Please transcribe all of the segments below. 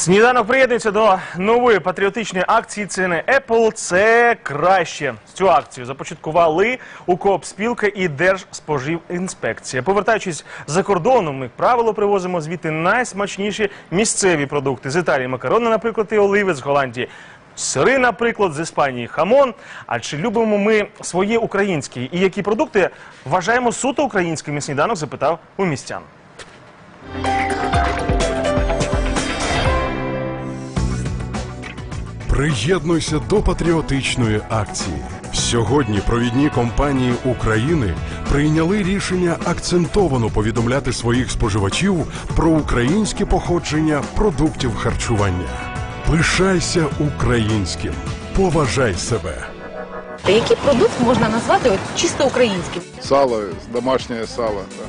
Сніданок приєднується до нової патріотичної акції Ціни Apple. Це краще. Цю акцію започаткували УКОП спілка і Держспоживінспекція. Повертаючись за кордоном, ми як правило привозимо звідти найсмачніші місцеві продукти з Італії, макарони, наприклад, і оливи з Голландії. Сири, наприклад, з Іспанії хамон. А чи любимо ми своє українське? І які продукти вважаємо суто українськими? Сніданок запитав у містян. Приєднуйся до патріотичної акції. Сьогодні провідні компанії України прийняли рішення акцентовано повідомляти своїх споживачів про українське походження продуктів харчування. Пишайся українським, поважай себе. Який продукт можна назвати от, чисто українським? Сало, домашнє сало. Да.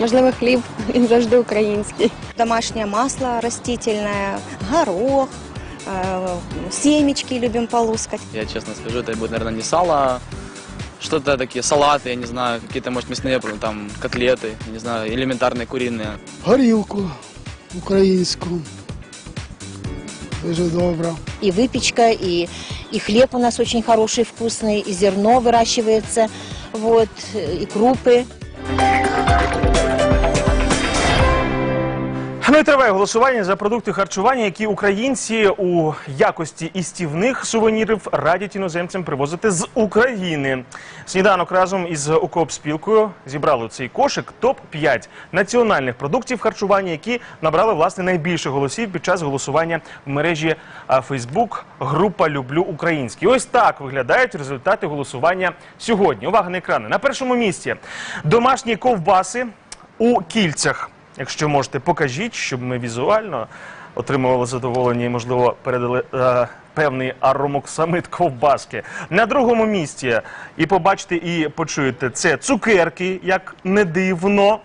Можливо, хліб, він завжди український. Домашнее масло растительное, горох, семечки любим полускать. Я честно скажу, это будет, наверное, не сало, а что-то такие салаты, я не знаю, какие-то, может, мясные, там, котлеты, я не знаю, элементарные куриные. горілку українську. Дуже добра. и выпечка, и, и хлеб у нас очень хороший, вкусный, и зерно выращивается, вот, и крупы. Ну і триває голосування за продукти харчування, які українці у якості істівних сувенірів радять іноземцям привозити з України. Сніданок разом із УКОП-спілкою зібрали у цей кошик топ-5 національних продуктів харчування, які набрали власне найбільше голосів під час голосування в мережі Фейсбук група Люблю український. Ось так виглядають результати голосування сьогодні. Увага на екрани. На першому місці домашні ковбаси у кільцях. Якщо можете, покажіть, щоб ми візуально отримували задоволення і, можливо, передали е, певний аромоксамит ковбаски. На другому місці і побачите, і почуєте це цукерки, як не дивно.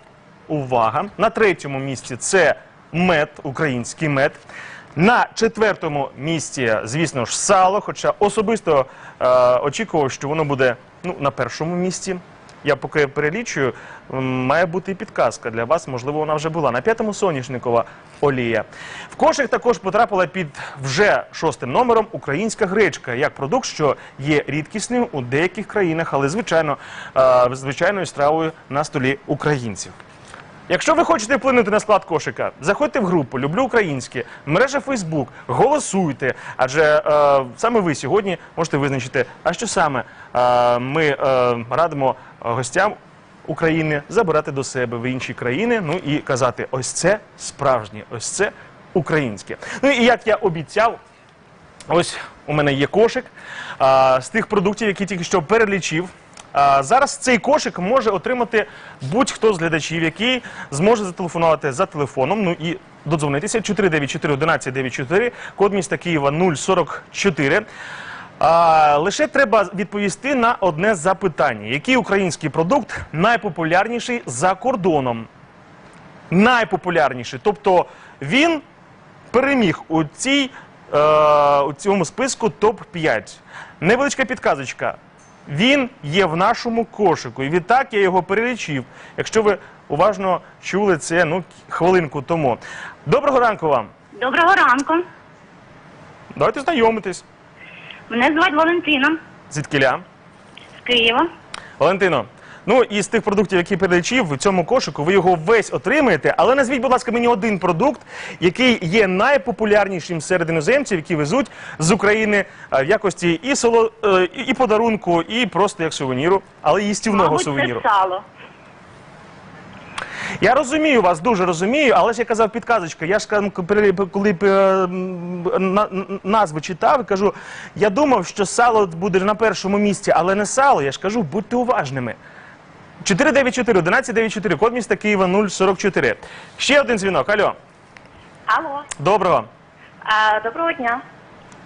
Увага. На третьому місці це мед, український мед. На четвертому місці, звісно ж, сало. Хоча особисто е, очікував, що воно буде ну, на першому місці. Я поки перелічую, має бути і підказка для вас. Можливо, вона вже була. На п'ятому соняшникова олія. В кошик також потрапила під вже шостим номером українська гречка, як продукт, що є рідкісним у деяких країнах, але звичайно звичайною стравою на столі українців. Якщо ви хочете вплинути на склад кошика, заходьте в групу Люблю українське, мережа Фейсбук, голосуйте. Адже е, саме ви сьогодні можете визначити, а що саме е, ми е, радимо гостям України забирати до себе в інші країни. Ну і казати, ось це справжнє, ось це українське. Ну і як я обіцяв, Ось у мене є кошик а, з тих продуктів, які тільки що перелічив. Зараз цей кошик може отримати будь-хто з глядачів, який зможе зателефонувати за телефоном. Ну і додзвонитися 494 1194, код міста Києва 044. А, лише треба відповісти на одне запитання: який український продукт найпопулярніший за кордоном? найпопулярніший. Тобто він переміг у, цій, е, у цьому списку топ-5. Невеличка підказочка. Він є в нашому кошику. І відтак я його перелічив. Якщо ви уважно чули це ну, хвилинку тому. Доброго ранку вам. Доброго ранку. Давайте знайомитись. Мене звати Валентина Звідкіля? з Києва. Валентино. Ну, із тих продуктів, які перелічив в цьому кошику, ви його весь отримаєте. Але назвіть, будь ласка, мені один продукт, який є найпопулярнішим серед іноземців, які везуть з України е, в якості і соло, е, і і подарунку, і просто як сувеніру, але їстівного Мабуть, сувеніру. це сало. Я розумію вас, дуже розумію, але ж я казав підказочка. Я ж скажімо, коли, коли е, м, на- н- назви читав, кажу, я думав, що сало буде на першому місці, але не сало. Я ж кажу, будьте уважними. 494 1194, код міста Києва 044. Ще один дзвінок. Алло. Алло. Доброго. А, доброго дня.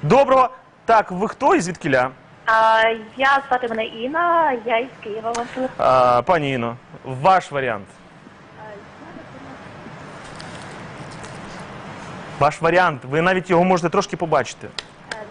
Доброго. Так, ви хто і звідкіля? А, я звати мене Інна, я із Києва. вам телефоную. А, пані Іно, ваш варіант. Ваш варіант. Ви навіть його можете трошки побачити.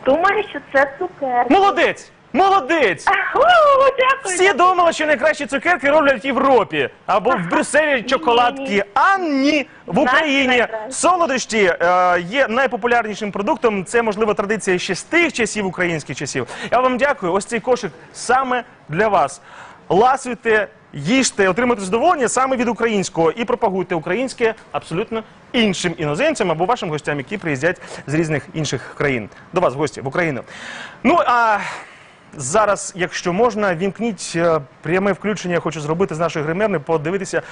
Думаю, що це цукерки. Молодець! Молодець! Дякую. Всі думали, що найкращі цукерки роблять в Європі або в Брюсселі чоколадки. А ні, в Україні солодощі е, є найпопулярнішим продуктом. Це можливо традиція ще з тих часів українських часів. Я вам дякую. Ось цей кошик саме для вас. Ласуйте, їжте, отримуйте задоволення саме від українського і пропагуйте українське абсолютно іншим іноземцям або вашим гостям, які приїздять з різних інших країн. До вас в гості в Україну. Ну а Зараз, якщо можна, вімкніть е, пряме включення. Я хочу зробити з нашої гримерни, подивитися